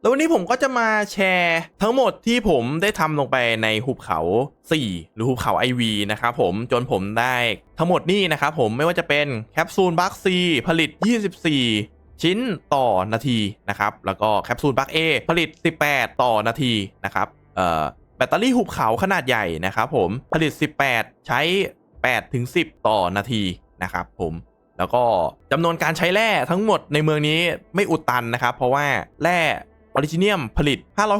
แล้ววันนี้ผมก็จะมาแชร์ทั้งหมดที่ผมได้ทำลงไปในหุบเขา 4 หรือหุบเขา IV นะครับผมจนผมได้ทั้งหมดนี่นะครับผมไม่ว่าจะเป็นแคปซูลบัคซีผลิต 24 ชิ้นต่อนาทีนะครับแล้วก็แคปซูลบัคเอผลิต 18 ต่อนาทีนะครับเอ่อแบตเตอรี่หุบเขาขนาดใหญ่นะครับผมผลิต 18 ใช้ 8 ถึง 10 ต่อนาทีนะครับผมแล้วก็จำนวนการใช้แร่ทั้งหมดในเมืองนี้ไม่อุดตันนะครับ เพราะว่าแร่ ออริจิเนียมผลิต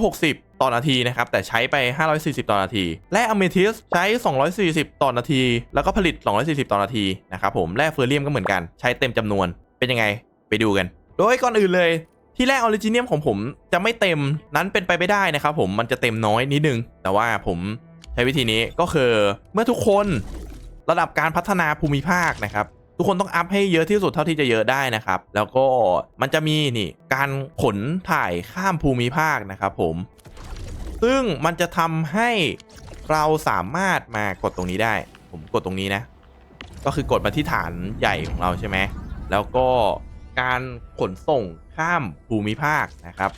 560 ต่อนาทีนะครับ แต่ใช้ไป 540 ต่อนาทีแร่อเมทิสใช้ 240 ต่อนาที แล้วก็ผลิต 240 ต่อนาทีนะครับผมแร่เฟอร์เรียมก็เหมือนกันใช้เต็มจำนวนเป็นยังไงไปดูกัน โดยก่อนอื่นเลยที่แร่ออริจิเนียมของผมจะไม่เต็มนั้นเป็นไปไม่ได้นะครับผมมันจะเต็มน้อยนิดนึง แต่ว่าผมใช้วิธีนี้ก็คือเมื่อทุกคนระดับการพัฒนาภูมิภาคนะครับ ทุกคนต้องอัพให้เยอะที่สุดเท่าที่จะเยอะได้นะครับ แล้วก็มันจะมีนี่การขนถ่ายข้ามภูมิภาคนะครับผม ซึ่งมันจะทำให้เราสามารถมากดตรงนี้ได้ ผมกดตรงนี้นะ ก็คือกดมาที่ฐานใหญ่ของเราใช่ไหมแล้วก็การขนส่งข้ามภูมิภาคนะครับ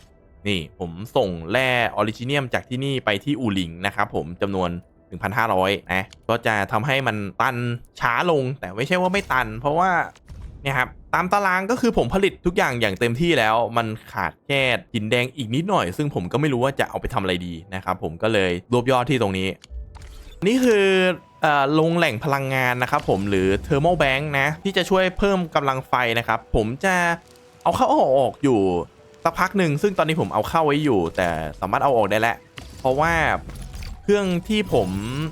นี่ผมส่งแร่ออริจิเนียมจากที่นี่ไปที่อูหลิงนะครับผมจำนวน 1,500 นะ ก็จะทำให้มันตันช้าลง แต่ไม่ใช่ว่าไม่ตัน เพราะว่าเนี่ยครับตามตารางก็คือผมผลิตทุกอย่างอย่างเต็มที่แล้ว มันขาดแค่หินแดงอีกนิดหน่อย ซึ่งผมก็ไม่รู้ว่าจะเอาไปทำอะไรดีนะครับผมก็เลยรวบยอดที่ตรงนี้ นี่คืออ่อลงแหล่งพลังงานนะครับผมหรือ thermal bank นะ ที่จะช่วยเพิ่มกำลังไฟนะครับ ผมจะเอาเข้าเอาออกอยู่สักพักหนึ่งซึ่งตอนนี้ผมเอาเข้าไว้อยู่ แต่สามารถเอาออกได้แล้ว เพราะว่า รื่องที่ผม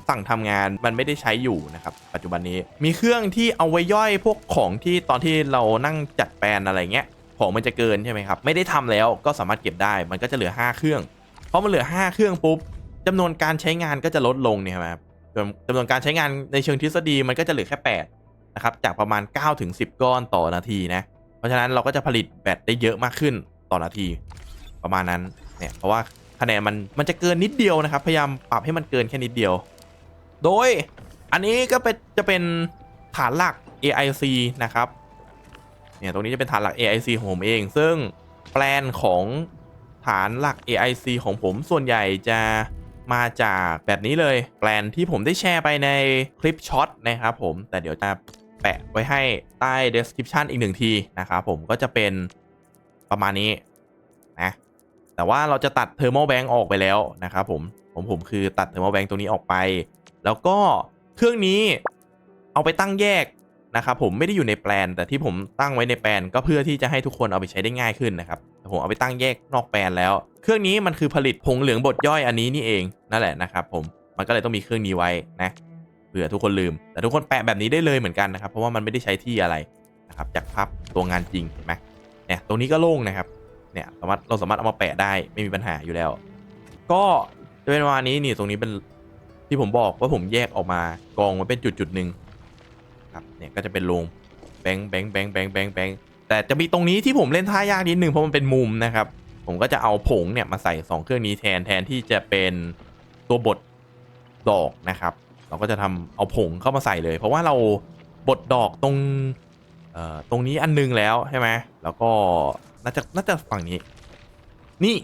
สั่งทำงานมันไม่ได้ใช้อยู่นะครับปัจจุบันนี้มีเครื่องที่เอาไว้ย่อยพวกของที่ตอนที่เรานั่งจัดแปลนอะไรเงี้ยของมันจะเกินใช่ไหมครับไม่ได้ทำแล้วก็สามารถเก็บได้มันก็จะเหลือ 5 เครื่องเพราะมันเหลือ 5 เครื่องปุ๊บจำนวนการใช้งานก็จะลดลงเนี่ยครับจำจำนวนการใช้งานในเชิงทฤษฎีมันก็จะเหลือแค่ 8 นะครับ จากประมาณ 9 ถึง 10 ก้อนต่อนาทีนะ เพราะฉะนั้นเราก็จะผลิตแบตได้เยอะมากขึ้นต่อนาที ประมาณนั้นเนี่ยเพราะว่า คะแนนมันมันจะเกินนิดเดียวนะครับ พยายามปรับให้มันเกินแค่นิดเดียว โดยอันนี้ก็เป็นจะเป็นฐานหลัก AIC นะครับเนี่ยตรงนี้จะเป็นฐานหลัก AIC ของผมเอง ซึ่งแปลนของฐานหลัก AIC ของผมส่วนใหญ่จะมาจากแบบนี้เลย แปลนที่ผมได้แชร์ไปในคลิปช็อตนะครับผมแต่เดี๋ยวจะแปะไว้ให้ใต้ description อีกหนึ่งทีนะครับผมก็จะเป็นประมาณนี้นะ แต่ว่าเราจะตัดเทอร์โมแบงออกไปแล้วนะครับผมผมผมคือตัดเทอร์โมแบงตัวนี้ออกไป แล้วก็เครื่องนี้เอาไปตั้งแยกนะครับผมไม่ได้อยู่ในแปลน แต่ที่ผมตั้งไว้ในแปลนก็เพื่อที่จะให้ทุกคนเอาไปใช้ได้ง่ายขึ้นนะครับผมเอาไปตั้งแยกนอกแปลนแล้ว เครื่องนี้มันคือผลิตผงเหลืองบดย่อยอันนี้นี่เองนั่นแหละนะครับผมมันก็เลยต้องมีเครื่องนี้ไว้นะเผื่อทุกคนลืม แต่ทุกคนแปะแบบนี้ได้เลยเหมือนกันนะครับ เพราะว่ามันไม่ได้ใช้ที่อะไรนะครับจากภาพตัวงานจริงเห็นไหมเนี่ยตรงนี้ก็โล่งนะครับ เนี่ยสามารถเราสามารถเอามาแปะได้ไม่มีปัญหาอยู่แล้ว ก็จะเป็นประมานี้นี่ตรงนี้เป็นที่ผมบอกว่าผมแยกออกมากองไว้เป็นจุดจุดหนึ่งครับเนี่ยก็จะเป็นโรงแบงแบงแบงแบงแบงแบงแต่จะมีตรงนี้ที่ผมเล่นท่ายากนิดนึงเพราะมันเป็นมุมนะครับ ผมก็จะเอาผงเนี่ยมาใส่สองเครื่องนี้แทนแทนที่จะเป็นตัวบดดอกนะครับ เราก็จะทำเอาผงเข้ามาใส่เลย เพราะว่าเราบดดอกตรงตรงนี้อันนึงแล้วใช่ไหมแล้วก็ น่าจะน่าจะฝั่งนี้ นี่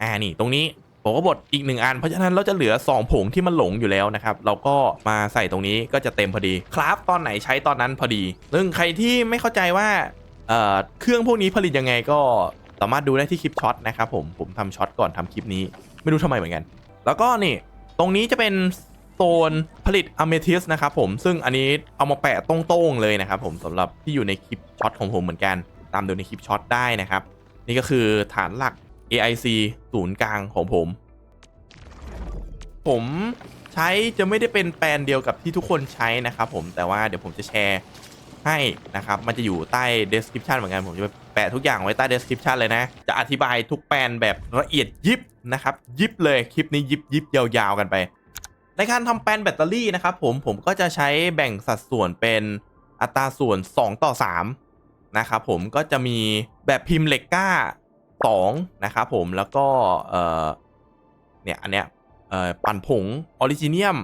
อ่านี่ตรงนี้ผมก็บดอีกหนึ่งอัน เพราะฉะนั้นเราจะเหลือ 2 ผงที่มันหลงอยู่แล้วนะครับ เราก็มาใส่ตรงนี้ก็จะเต็มพอดี ครับตอนไหนใช้ตอนนั้นพอดีซึ่งใครที่ไม่เข้าใจว่าเอ่อเครื่องพวกนี้ผลิตยังไงก็สามารถดูได้ที่คลิปช็อตนะครับผมผมทำช็อตก่อนทำคลิปนี้ ไม่รู้ทำไมเหมือนกัน แล้วก็นี่ ตรงนี้จะเป็นโซนผลิตอเมทิสนะครับผมซึ่งอันนี้เอามาแปะตรงๆเลยนะครับผมสำหรับที่อยู่ในคลิปช็อตของผมเหมือนกัน ตามดูในคลิปช็อตได้นะครับ นี่ก็คือฐานหลัก AIC ศูนย์กลางของผม ผมใช้จะไม่ได้เป็นแปลนเดียวกับที่ทุกคนใช้นะครับผมแต่ว่าเดี๋ยวผมจะแชร์ให้นะครับ มันจะอยู่ใต้ description เหมือนกันผมจะแปะทุกอย่างไว้ใต้ description เลยนะ จะอธิบายทุกแปลนแบบละเอียดยิบนะครับ ยิบเลยคลิปนี้ยิบยิบยาวๆกันไป ในการทำแปลนแบตเตอรี่นะครับผมผมก็จะใช้แบ่งสัดส่วนเป็นอัตราส่วน 2 ต่อ 3 นะครับผมก็จะมีแบบพิมพ์เหล็กก้า2นะครับผมแล้วก็เอ่อเนี่ยอันเนี้ยเอ่อปั่นผงออริจิเนียม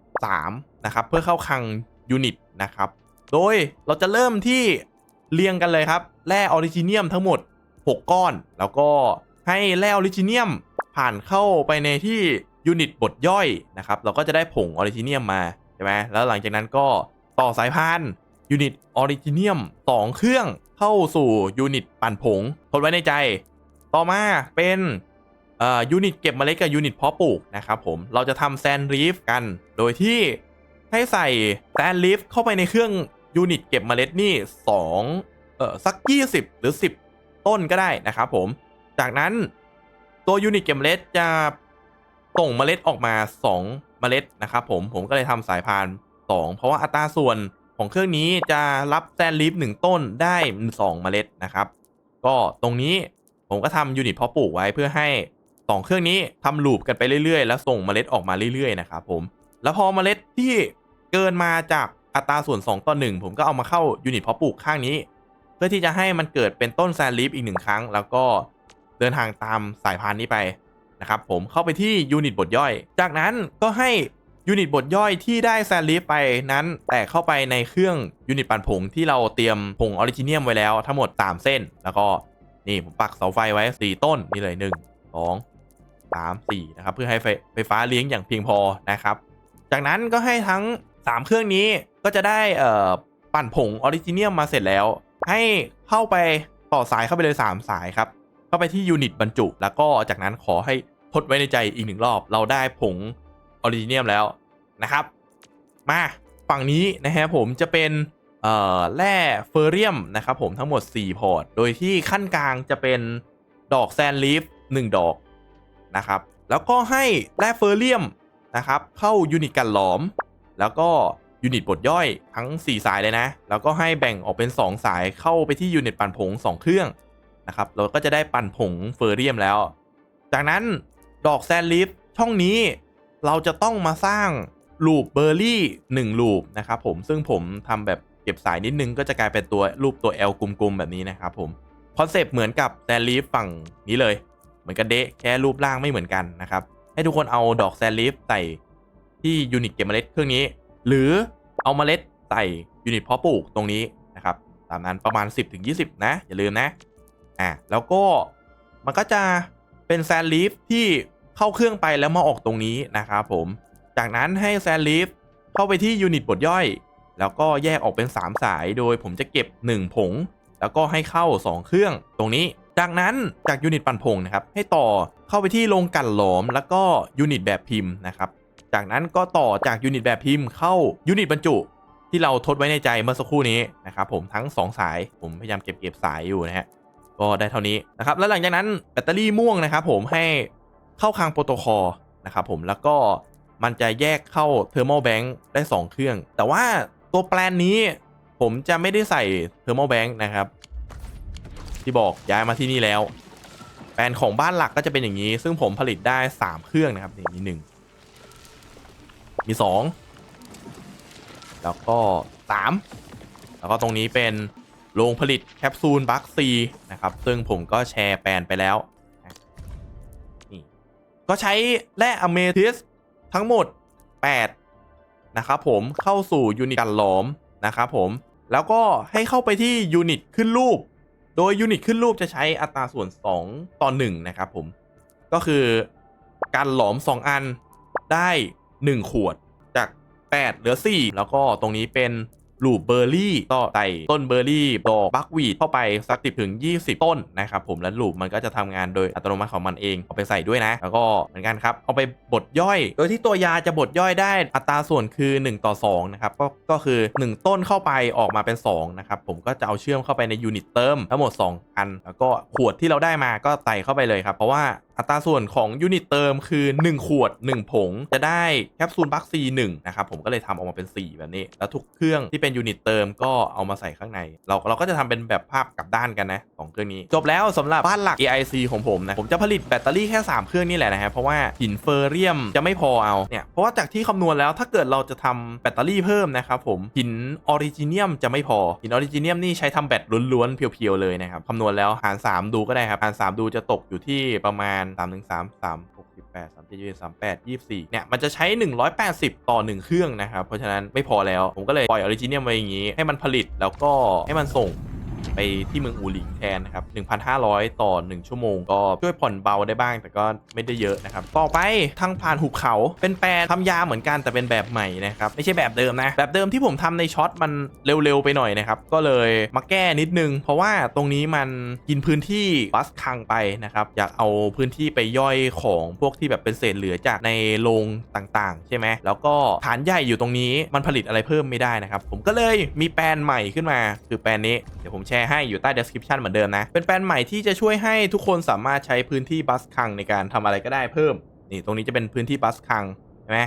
3นะครับเพื่อเข้าคังยูนิตนะครับโดยเราจะเริ่มที่เรียงกันเลยครับแร่ออริจิเนียมทั้งหมด 6 ก้อน แล้วก็ให้แร่ออริจิเนียมผ่านเข้าไปในที่ยูนิตบดย่อยนะครับเราก็จะได้ผงออริจิเนียมมาใช่ไหมแล้วหลังจากนั้นก็ต่อสายพาน ยูนิตออริจิเนียม2เครื่องเข้าสู่ยูนิตปั่นผงทดไว้ในใจ ต่อมาเป็นยูนิตเก็บเมล็ดกับยูนิตเพาะปลูกนะครับผมเราจะทำแซนรีฟกัน โดยที่ให้ใส่แซนรีฟเข้าไปในเครื่องยูนิตเก็บเมล็ดนี่2เอ่อสัก 20 หรือ 10 ต้นก็ได้นะครับผมจากนั้นตัวยูนิตเก็บเมล็ดจะส่งเมล็ดออกมา 2 เมล็ดนะครับผมผมก็เลยทำสายพาน 2 เพราะว่าอัตราส่วน ของเครื่องนี้จะรับแซนลีฟ1ต้นได้2เมล็ดนะครับ ก็ตรงนี้ผมก็ทำยูนิตเพาะปลูกไว้เพื่อให้ 2 เครื่องนี้ทำลูปกันไปเรื่อยๆ แล้วส่งเมล็ดออกมาเรื่อยๆนะครับผมแล้วพอเมล็ดที่เกินมาจากอัตราส่วน 2 ต่อ 1 ผมก็เอามาเข้ายูนิตเพาะปลูกข้างนี้ เพื่อที่จะให้มันเกิดเป็นต้นแซนลีฟอีกหนึ่งครั้ง แล้วก็เดินทางตามสายพานนี้ไปนะครับผมเข้าไปที่ยูนิตบทย่อย จากนั้นก็ให้ ยูนิตบทย่อยที่ได้แซนลีฟไปนั้นแตกเข้าไปในเครื่องยูนิตปั่นผงที่เราเตรียมผงออริจิเนียมไว้แล้วทั้งหมด 3 เส้น แล้วก็นี่ผมปักเสาไฟไว้ 4 ต้นนี่เลย 1 2 3 4 นะครับ เพื่อให้ไฟไฟฟ้าเลี้ยงอย่างเพียงพอนะครับ จากนั้นก็ให้ทั้ง 3 เครื่องนี้ก็จะได้ปั่นผงออริจิเนียมมาเสร็จแล้ว ให้เข้าไปต่อสายเข้าไปเลย 3 สายครับ เข้าไปที่ยูนิตบรรจุ แล้วก็จากนั้นขอให้ทดไว้ในใจอีกหนึ่งรอบ เราได้ผง ออริจิเนียมแล้วนะครับ มาฝั่งนี้นะฮะผมจะเป็นแร่เฟอร์เรียมนะครับผมทั้งหมด 4 พอร์ต โดยที่ขั้นกลางจะเป็นดอกแซนลีฟ1ดอกนะครับ แล้วก็ให้แร่เฟอร์เรียมนะครับเข้ายูนิตกันหลอม แล้วก็ยูนิตบดย่อยทั้ง 4 สายเลยนะ แล้วก็ให้แบ่งออกเป็น 2 สายเข้าไปที่ยูนิตปั่นผง 2 เครื่องนะครับ เราก็จะได้ปั่นผงเฟอร์เรียมแล้ว จากนั้นดอกแซนลิฟช่องนี้ เราจะต้องมาสร้างลูปเบอร์รี่1ลูปนะครับผมซึ่งผมทำแบบเก็บสายนิดนึงก็จะกลายเป็นตัวรูปตัว L กลมๆแบบนี้นะครับผมคอนเซปต์เหมือนกับแซนลีฟฝั่งนี้เลย เหมือนกันเดะแค่รูปร่างไม่เหมือนกันนะครับ ให้ทุกคนเอาดอกแซนลีฟใส่ที่ยูนิตเก็บเมล็ดเครื่องนี้ หรือเอาเมล็ดใส่ยูนิตเพาะปลูกตรงนี้นะครับตามนั้นประมาณ 10-20 นะ อย่าลืมนะอะแล้วก็มันก็จะเป็นแซนลีฟที่ เข้าเครื่องไปแล้วมาออกตรงนี้นะครับผม จากนั้นให้แซนลีฟเข้าไปที่ยูนิตบทย่อย แล้วก็แยกออกเป็น 3 สาย โดยผมจะเก็บ 1 ผง แล้วก็ให้เข้า 2 เครื่องตรงนี้ จากนั้นจากยูนิตปั่นผงนะครับ ให้ต่อเข้าไปที่โรงกันหลอม แล้วก็ยูนิตแบบพิมพ์นะครับ จากนั้นก็ต่อจากยูนิตแบบพิมพ์เข้ายูนิตบรรจุที่เราทดไว้ในใจเมื่อสักครู่นี้นะครับผมทั้ง 2 สายผมพยายามเก็บเก็บสายอยู่นะฮะก็ได้เท่านี้นะครับแล้วหลังจากนั้นแบตเตอรี่ม่วงนะครับผมให้ เข้าคลังโปรโตคอลนะครับผมแล้วก็มันจะแยกเข้าเทอร์ a มแบง k ได้ 2 เครื่อง แต่ว่าตัวแปลนนี้ผมจะไม่ได้ใส่เทอร์ a มแบง k นะครับ ที่บอกย้ายมาที่นี่แล้ว แปลนของบ้านหลักก็จะเป็นอย่างนี้ ซึ่งผมผลิตได้ 3 เครื่องนะครับมีหนึ่งมี 2 แล้วก็ 3 แล้วก็ตรงนี้เป็นโรงผลิตแคปซูลบัคซีนะครับ ซึ่งผมก็แชร์แปลนไปแล้ว ก็ใช้แร่อเมทิสทั้งหมด 8 นะครับผมเข้าสู่ยูนิตกันหลอมนะครับผมแล้วก็ให้เข้าไปที่ยูนิตขึ้นรูป โดยยูนิตขึ้นรูปจะใช้อัตราส่วน 2 ต่อ 1 นะครับผม ก็คือการหลอม 2 อันได้ 1 ขวดจาก 8 เหลือ 4 แล้วก็ตรงนี้เป็น ลูปเบอร์รี่ก็ใส่ต้นเบอร์รี่ดอกบักวีดเข้าไปสักสิบถึง 20 ต้นนะครับผมแล้วลูปมันก็จะทำงานโดยอัตโนมัติของมันเองเอาไปใส่ด้วยนะ แล้วก็เหมือนกันครับ เอาไปบดย่อย โดยที่ตัวยาจะบดย่อยได้อัตราส่วนคือ 1 ต่อ2นะครับก็ก็คือ 1 ต้นเข้าไปออกมาเป็น2นะครับผมก็จะเอาเชื่อมเข้าไปในยูนิตเติมทั้งหมด 2 อัน แล้วก็ขวดที่เราได้มาก็ใส่เข้าไปเลยครับเพราะว่า อัตราส่วนของยูนิตเติมคือ 1 ขวด 1 ผง จะได้แคปซูลบัคซีหนึ่งนะครับผมก็เลยทำออกมาเป็น 4 แบบนี้ แล้วทุกเครื่องที่เป็นยูนิตเติมก็เอามาใส่ข้างใน เราเราก็จะทำเป็นแบบภาพกลับด้านกันนะสองเครื่องนี้ จบแล้วสำหรับบ้านหลัก AIC ของผมนะ ผมจะผลิตแบตเตอรี่แค่ 3 เครื่องนี่แหละนะฮะเพราะว่าหินเฟอร์เรียมจะไม่พอเอาเนี่ยเพราะว่าจากที่คำนวณแล้วถ้าเกิดเราจะทำแบตเตอรี่เพิ่มนะครับผมหินออริจิเนียมจะไม่พอหินออริจิเนียมนี่ใช้ทำแบตล้วนๆเพียวๆเลยนะครับคำนวณแล้วหาร 3 ดูก็ได้ครับหาร3ดูจะตกอยู่ที่ประมาณสามหนึ่งสามสามหกสิบแปดสามเจ็ดยี่สิบสามแปดยี่สิบสี่เนี่ย มันจะใช้หนึ่งร้อยแปดสิบต่อหนึ่งเครื่องนะครับ เพราะฉะนั้นไม่พอแล้ว ผมก็เลยปล่อยออริจินเนียมไว้อย่างนี้ ให้มันผลิตแล้วก็ให้มันส่ง ไปที่เมืองอูหลิงแทนนะครับ 1,500 ต่อ 1 ชั่วโมง ก็ช่วยผ่อนเบาได้บ้าง แต่ก็ไม่ได้เยอะนะครับ ต่อไปทางผ่านหุบเขาเป็นแปลนทำยาเหมือนกันแต่เป็นแบบใหม่นะครับ ไม่ใช่แบบเดิมนะ แบบเดิมที่ผมทำในช็อตมันเร็วๆไปหน่อยนะครับ ก็เลยมาแก้นิดนึง เพราะว่าตรงนี้มันกินพื้นที่บัสคังไปนะครับ อยากเอาพื้นที่ไปย่อยของพวกที่แบบเป็นเศษเหลือจากในโรงต่างๆ ใช่ไหมแล้วก็ฐานใหญ่อยู่ตรงนี้มันผลิตอะไรเพิ่มไม่ได้นะครับ ผมก็เลยมีแปลนใหม่ขึ้นมา คือแปลนนี้เดี๋ยวผมแชร์ให้อยู่ใต้ description เหมือนเดิมนะ เป็นแปลนใหม่ที่จะช่วยให้ทุกคนสามารถใช้พื้นที่บัสคังในการทำอะไรก็ได้เพิ่ม นี่ตรงนี้จะเป็นพื้นที่บัสคังใช่ไหม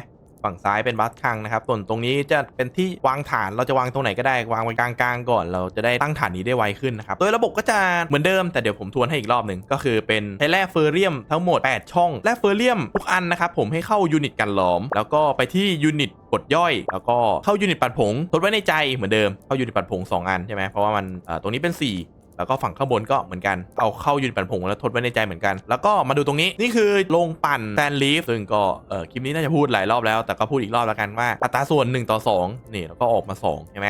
ฝั่งซ้ายเป็นบัสคังนะครับส่วนตรงนี้จะเป็นที่วางฐานเราจะวางตรงไหนก็ได้วางไว้กลางๆก่อน เราจะได้ตั้งฐานนี้ได้ไวขึ้นนะครับโดยระบบก็จะเหมือนเดิมแต่เดี๋ยวผมทวนให้อีกรอบหนึ่งก็คือเป็นใช้แร่เฟอร์เรียมทั้งหมด 8 ช่องแร่เฟอร์เรียมทุกอันนะครับผมให้เข้ายูนิตกันล้อม แล้วก็ไปที่ยูนิตกดย่อย แล้วก็เข้ายูนิตปัดผงทดไว้ในใจเหมือนเดิมเข้ายูนิตปัดผงสองอันใช่ไหมเพราะว่ามันตรงนี้เป็น 4 แล้วก็ฝั่งข้างบนก็เหมือนกัน เอาเข้ายูนิตปั่นผงแล้วทดไว้ในใจเหมือนกัน แล้วก็มาดูตรงนี้นี่คือโรงปั่นแซนลีฟซึ่งก็เออคลิปนี้น่าจะพูดหลายรอบแล้วแต่ก็พูดอีกรอบแล้วกันว่าอัตราส่วน 1 ต่อ 2 นี่แล้วก็ออกมา2ใช่ไหม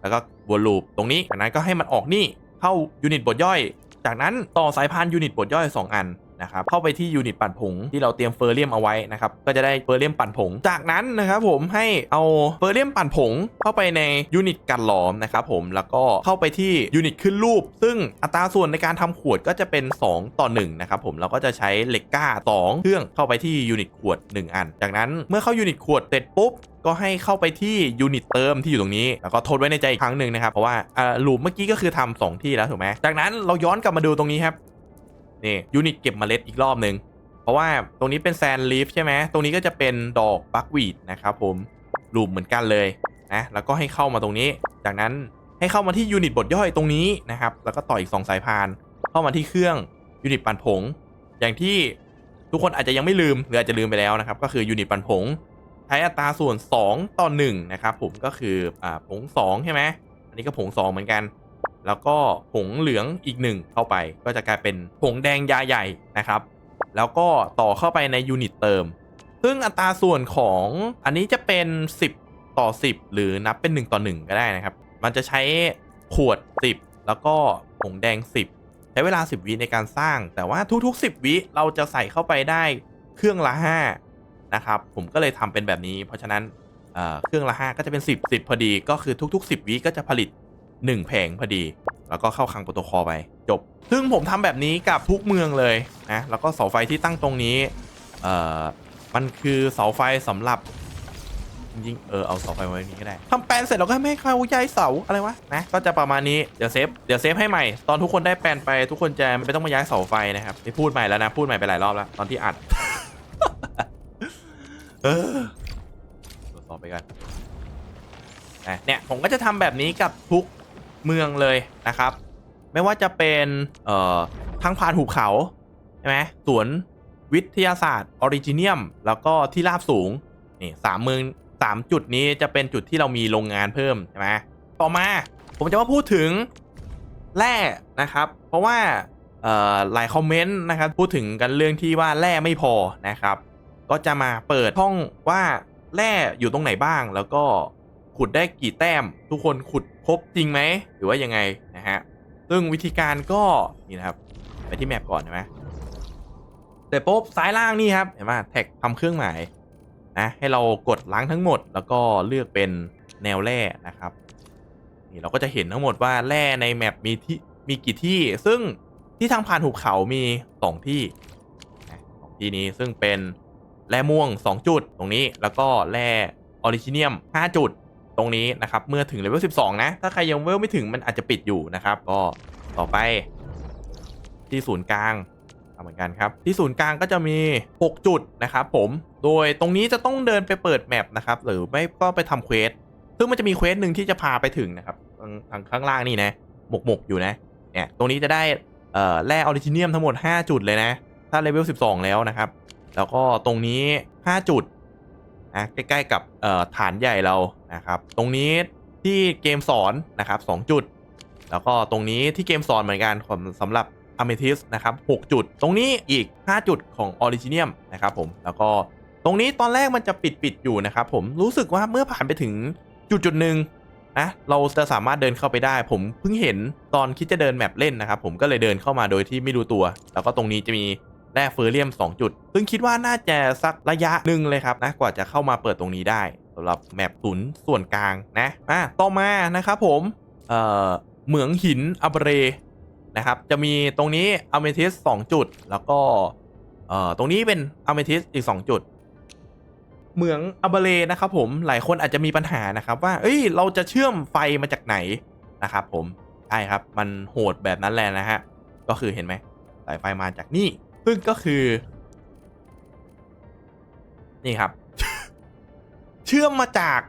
แล้วก็วนลูปตรงนี้จากนั้นก็ให้มันออกนี่เข้ายูนิตบทย่อย จากนั้นต่อสายพานยูนิตบทย่อย 2 อัน นะครับเข้าไปที่ยูนิตปั่นผงที่เราเตรียมเฟอร์เรียมเอาไว้นะครับก็จะได้เฟอร์เรียมปั่นผง จากนั้นนะครับผมให้เอาเฟอร์เรียมปั่นผงเข้าไปในยูนิตกันหลอมนะครับผมแล้วก็เข้าไปที่ยูนิตขึ้นรูป ซึ่งอัตราส่วนในการทำขวดก็จะเป็น 2 ต่อ1นะครับผมเราก็จะใช้เหล็กก้า 2 เครื่องเข้าไปที่ยูนิตขวด 1 อัน จากนั้นเมื่อเข้ายูนิตขวดเสร็จปุ๊บก็ให้เข้าไปที่ยูนิตเติมที่อยู่ตรงนี้ แล้วก็ทดไว้ในใจอีกครั้งหนึ่งนะครับ เพราะว่าอ่าลูปเมื่อกี้ก็คือทำสองที่แล้วถูกไหมจากนั้นเราย้อนกลับมาดูตรงนี้ครับ นี่ยูนิตเก็บเมล็ดอีกรอบหนึ่งเพราะว่าตรงนี้เป็นแซนลีฟใช่ไหมตรงนี้ก็จะเป็นดอกบักวีดนะครับผมลูปเหมือนกันเลยนะแล้วก็ให้เข้ามาตรงนี้ จากนั้นให้เข้ามาที่ยูนิตบทย่อยตรงนี้นะครับแล้วก็ต่ออีก 2 สายพาน เข้ามาที่เครื่องยูนิตปั่นผง อย่างที่ทุกคนอาจจะยังไม่ลืมหรืออาจจะลืมไปแล้วนะครับก็คือยูนิตปั่นผงใช้อัตราส่วน 2 ต่อ1นะครับผมก็คืออ่าผง2ใช่ไหมอันนี้ก็ผง 2 เหมือนกัน แล้วก็ผงเหลืองอีก1เข้าไป ก็จะกลายเป็นผงแดงยาใหญ่นะครับ แล้วก็ต่อเข้าไปในยูนิตเติม ซึ่งอัตราส่วนของอันนี้จะเป็น 10 ต่อ 10 หรือนับเป็น 1 ต่อ 1 ก็ได้นะครับ มันจะใช้ขวด 10 แล้วก็ผงแดง 10 ใช้เวลา 10 วิในการสร้าง แต่ว่าทุกๆ 10 วิเราจะใส่เข้าไปได้เครื่องละ5นะครับ ผมก็เลยทำเป็นแบบนี้ เพราะฉะนั้นเเครื่องละ5ก็จะเป็น 10 10 พอดี ก็คือทุก ๆ 10 วิก็จะผลิต 1แผงพอดี แล้วก็เข้าคังโปรโตคอลไปจบ ซึ่งผมทำแบบนี้กับทุกเมืองเลยนะแล้วก็เสาไฟที่ตั้งตรงนี้เอ่อมันคือเสาไฟสำหรับจริงเออเอาเสาไฟไว้นี้ก็ได้ทำแปลนเสร็จเราก็ไม่ให้เขาย้ายเสาอะไรวะนะก็จะประมาณนี้เดี๋ยวเซฟเดี๋ยวเซฟให้ใหม่ตอนทุกคนได้แปลนไปทุกคนจะไม่ต้องมาย้ายเสาไฟนะครับที่พูดใหม่แล้วนะพูดใหม่ไปหลายรอบแล้วตอนที่อัดเออตรวจสอบไปกันเนี่ยผมก็จะทำแบบนี้กับทุก เมืองเลยนะครับ ไม่ว่าจะเป็นเอ่อทางผ่านหุบเขาใช่ไหมสวนวิทยาศาสตร์ออริจิเนียม แล้วก็ที่ราบสูงนี่สามเมืองสามจุดนี้จะเป็นจุดที่เรามีโรงงานเพิ่มใช่ไหมต่อมาผมจะมาพูดถึงแร่นะครับ เพราะว่าหลายคอมเมนต์นะครับพูดถึงกันเรื่องที่ว่าแร่ไม่พอนะครับ ก็จะมาเปิดห้องว่าแร่อยู่ตรงไหนบ้าง แล้วก็ขุดได้กี่แต้ม ทุกคนขุด บจริงไหมหรือว่ายังไงนะฮะซึ่งวิธีการก็นี่นะครับไปที่แมปก่อนใช่ไหมเสร็จปุ๊บซ้ายล่างนี่ครับเห็นไหมแท็กทำเครื่องหมายนะให้เรากดล้างทั้งหมด แล้วก็เลือกเป็นแนวแร่นะครับนี่เราก็จะเห็นทั้งหมดว่าแร่ในแมปมีที่มีกี่ที่ ซึ่งที่ทางผ่านหุบเขามี2ที่สองที่นี้ซึ่งเป็นแร่ม่วง 2 จุดตรงนี้แล้วก็แร่ออริจิเนียม 5 จุด ตรงนี้นะครับเมื่อถึงเลเวล12 นะ ถ้าใครยังเลเวลไม่ถึงมันอาจจะปิดอยู่นะครับ ก็ต่อไปที่ศูนย์กลางเหมือนกันครับที่ศูนย์กลางก็จะมี 6 จุดนะครับผมโดยตรงนี้จะต้องเดินไปเปิดแมปนะครับหรือไม่ก็ไปทำเควสซึ่งมันจะมีเควสหนึ่งที่จะพาไปถึงนะครับทางข้างล่างนี่นะหมกหมกอยู่นะเนี่ยตรงนี้จะได้เอ่อแร่ออริจิเนียมทั้งหมด 5 จุดเลยนะ ถ้าเลเวล12 แล้วนะครับ แล้วก็ตรงนี้ 5 จุด นะใกล้ๆกับฐานใหญ่เรานะครับ ตรงนี้ที่เกมสอนนะครับ2จุด แล้วก็ตรงนี้ที่เกมสอนเหมือนกันสำหรับอเมทิสนะครับ6จุด ตรงนี้อีก 5 จุดของออริจิเนียมนะครับผมแล้วก็ตรงนี้ตอนแรกมันจะปิดปิดอยู่นะครับผมรู้สึกว่าเมื่อผ่านไปถึงจุดจุดหนึ่งนะเราจะสามารถเดินเข้าไปได้ ผมเพิ่งเห็นตอนคิดจะเดินแมปเล่นนะครับผมก็เลยเดินเข้ามาโดยที่ไม่รู้ตัว แล้วก็ตรงนี้จะมี แร่เฟอร์เรียม 2 จุด ซึ่งคิดว่าน่าจะสักระยะหนึ่งเลยครับนะกว่าจะเข้ามาเปิดตรงนี้ได้สำหรับแมปศูนย์ส่วนกลางนะอะต่อมานะครับผมเอ่อเหมืองหินอับเรนะครับจะมีตรงนี้อเมทิส2จุด แล้วก็เอ่อตรงนี้เป็นอเมทิสอีก 2 จุดเหมืองอับเบเลนะครับผมหลายคนอาจจะมีปัญหานะครับว่าเอ้ยเราจะเชื่อมไฟมาจากไหนนะครับผมใช่ครับมันโหดแบบนั้นแหละนะฮะก็คือเห็นไหมสายไฟมาจากนี่ ซึ่งก็คือ นี่ครับ เชื่อมมาจาก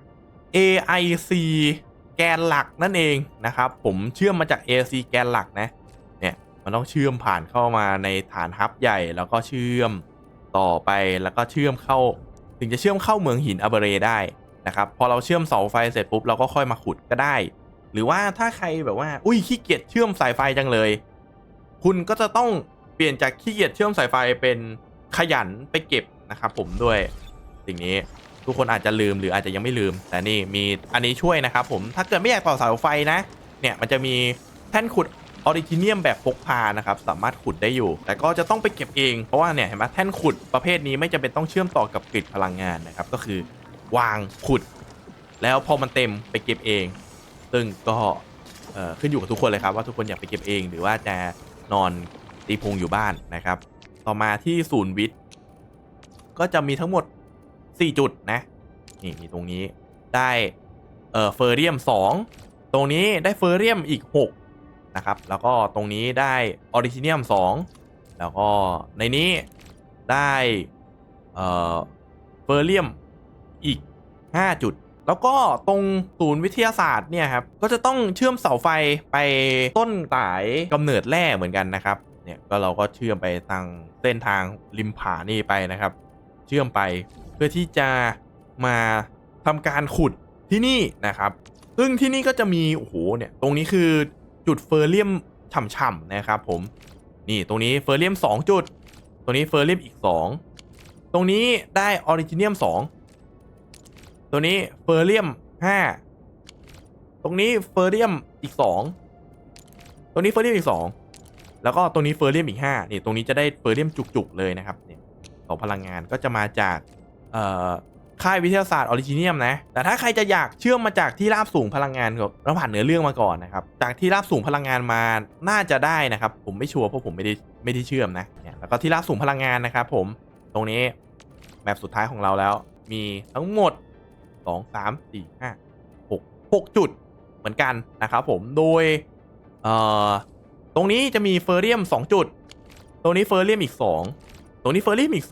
AIC แกนหลักนั่นเองนะครับ ผมเชื่อมมาจาก AIC แกนหลักนะ เนี่ยมันต้องเชื่อมผ่านเข้ามาในฐานฮับใหญ่แล้วก็เชื่อมต่อไปแล้วก็เชื่อมเข้า ถึงจะเชื่อมเข้าเมืองหินอับเรได้นะครับ พอเราเชื่อมเสาไฟเสร็จปุ๊บเราก็ค่อยมาขุดก็ได้ หรือว่าถ้าใครแบบว่า อุ้ยขี้เกียจเชื่อมสายไฟจังเลย คุณก็จะต้อง ปลี่ยนจากขี้เกียจเชื่อมสายไฟเป็นขยันไปเก็บนะครับผมด้วยสิ่งนี้ทุกคนอาจจะลืมหรืออาจจะยังไม่ลืม แต่นี่มีอันนี้ช่วยนะครับผมถ้าเกิดไม่อยากต่อสายไฟนะ เนี่ยมันจะมีแท่นขุดออริจิเนียมแบบพกพานะครับสามารถขุดได้อยู่ แต่ก็จะต้องไปเก็บเองเพราะว่าเนี่ยเห็นไหมแท่นขุดประเภทนี้ไม่จำเป็นต้องเชื่อมต่อกับกริดพลังงานนะครับก็คือวางขุด แล้วพอมันเต็มไปเก็บเอง ซึ่งก็เออขึ้นอยู่กับทุกคนเลยครับว่าทุกคนอยากไปเก็บเอง หรือว่าจะนอน ตีพุงอยู่บ้านนะครับ ต่อมาที่ศูนย์วิทย์ก็จะมีทั้งหมด 4 จุดนะ นี่มีตรงนี้ได้เอ่อเฟอร์เรียม 2 ตรงนี้ได้เฟอร์เรียมอีก 6 นะครับ แล้วก็ตรงนี้ได้ออริจิเนียม 2 แล้วก็ในนี้ได้เอ่อเฟอร์เรียมอีก 5 จุด แล้วก็ตรงศูนย์วิทยาศาสตร์เนี่ยครับ ก็จะต้องเชื่อมเสาไฟไปต้นสายกำเนิดแร่เหมือนกันนะครับ เนี่ยก็เราก็เชื่อมไปทางเส้นทางริมผานี่ไปนะครับ เชื่อมไปเพื่อที่จะมาทำการขุดที่นี่นะครับ ซึ่งที่นี่ก็จะมีโอ้โหเนี่ยตรงนี้คือจุดเฟอร์เรียมฉ่ำๆนะครับผมนี่ตรงนี้เฟอร์เรียม2 จุด ตรงนี้เฟอร์เรียมอีก 2 ตรงนี้ได้ออริจิเนียม2ตัวนี้เฟอร์เรียม5ตรงนี้เฟอร์เรียมอีก 2 ตรงนี้เฟอร์เรียมอีก 2 แล้วก็ตรงนี้เฟอร์เรียมอีก5นี่ตรงนี้จะได้เฟอร์เรียมจุกๆเลยนะครับเนี่ยของพลังงานก็จะมาจากเอ่อค่ายวิทยาศาสตร์ออริจิเนียมนะ แต่ถ้าใครจะอยากเชื่อมมาจากที่ราบสูงพลังงานก็ต้องผ่านเนื้อเรื่องมาก่อนนะครับ จากที่ราบสูงพลังงานมาน่าจะได้นะครับ ผมไม่ชัวร์เพราะผมไม่ได้ไม่ได้เชื่อมนะเนี่ยแล้วก็ที่ราบสูงพลังงานนะครับผมตรงนี้แบบสุดท้ายของเราแล้ว มีทั้งหมดสองสามสี่ห้าหกหกจุดเหมือนกันนะครับผมโดยเอ่อ ตรงนี้จะมีเฟอร์เรียม 2 จุด ตรงนี้เฟอร์เรียมอีก 2 ตรงนี้เฟอร์เรียมอีก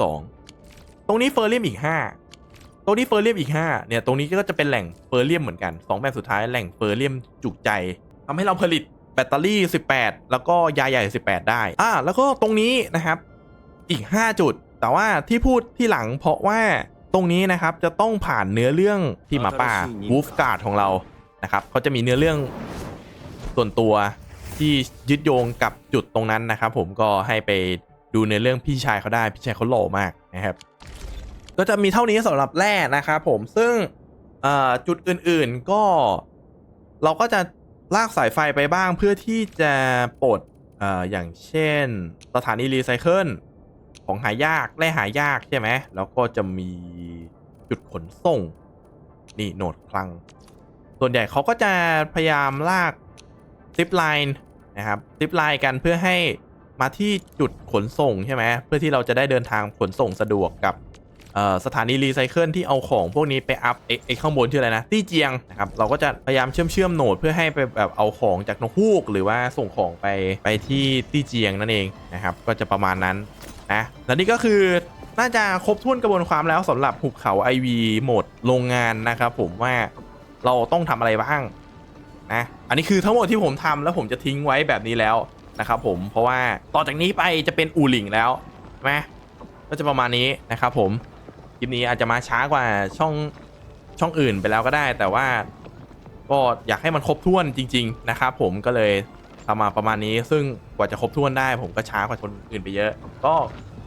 2 ตรงนี้เฟอร์เรียมอีก 5 ตรงนี้เฟอร์เรียมอีก 5 เนี่ย ตรงนี้ก็จะเป็นแหล่งเฟอร์เรียมเหมือนกัน 2 แบบสุดท้ายแหล่งเฟอร์เรียมจุกใจทำให้เราผลิตแบตเตอรี่ 18 แล้วก็ยาใหญ่ 18 ได้ อ่า แล้วก็ตรงนี้นะครับ อีก 5 จุด แต่ว่าที่พูดที่หลังเพราะว่าตรงนี้นะครับจะต้องผ่านเนื้อเรื่องพี่หมาป่าวูฟการ์ดของเรา นะครับเขาจะมีเนื้อเรื่องส่วนตัว ที่ยึดโยงกับจุดตรงนั้นนะครับผมก็ให้ไปดูเนื้อเรื่องพี่ชายเขาได้พี่ชายเขาหล่อมากนะครับ ก็จะมีเท่านี้สำหรับแร่นะครับผมซึ่งจุดอื่นๆก็เราก็จะลากสายไฟไปบ้างเพื่อที่จะปลดเอ่ออย่างเช่น สถานีรีไซเคิลของหายากแร่หายากใช่ไหมแล้วก็จะมีจุดขนส่ง นี่โหนดคลัง ส่วนใหญ่เขาก็จะพยายามลากซิปไลน์ นะครับซิปไลน์กันเพื่อให้มาที่จุดขนส่งใช่ไหมเพื่อที่เราจะได้เดินทางขนส่งสะดวกกับสถานีรีไซเคิลที่เอาของพวกนี้ไปอัพไอ้ข้างบนชื่ออะไรนะตี้เจียงนะครับเราก็จะพยายามเชื่อมเชื่อมโหนดเพื่อให้ไปแบบเอาของจากนกฮูก หรือว่าส่งของไปไปที่ตี้เจียงนั่นเองนะครับก็จะประมาณนั้นนะและนี่ก็คือน่าจะครบถ้วนกระบวนความแล้วสำหรับหุบเขา IV โหมดโรงงานนะครับผมว่าเราต้องทำอะไรบ้าง นะอันนี้คือทั้งหมดที่ผมทำแล้วผมจะทิ้งไว้แบบนี้แล้วนะครับผมเพราะว่าต่อจากนี้ไปจะเป็นอูหลิงแล้วใช่ไหมก็จะประมาณนี้นะครับผมคลิปนี้อาจจะมาช้ากว่าช่องช่องอื่นไปแล้วก็ได้ แต่ว่าก็อยากให้มันครบถ้วนจริง ๆ นะครับผมก็เลยทำมาประมาณนี้ซึ่งกว่าจะครบถ้วนได้ ผมก็ช้ากว่าคนอื่นไปเยอะ ก็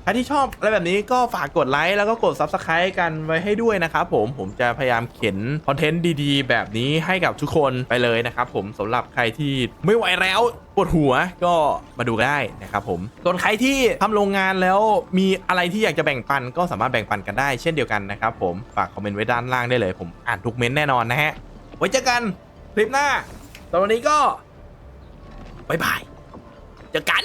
ใครที่ชอบอะไรแบบนี้ก็ฝากกดไลค์แล้วก็กด Subscribe กันไว้ให้ด้วยนะครับผมผมจะพยายามเขียนคอนเทนต์ดีๆ แบบนี้ให้กับทุกคนไปเลยนะครับผมสำหรับใครที่ไม่ไหวแล้วปวดหัวก็มาดูได้นะครับผมส่วนใครที่ทำโรงงานแล้วมีอะไรที่อยากจะแบ่งปันก็สามารถแบ่งปันกันได้เช่นเดียวกันนะครับผมฝากคอมเมนต์ไว้ด้านล่างได้เลย ผมอ่านทุกเม้นต์แน่นอนนะฮะไว้เจอกันคลิปหน้าตอนนนี้ก็บายบายเจอกัน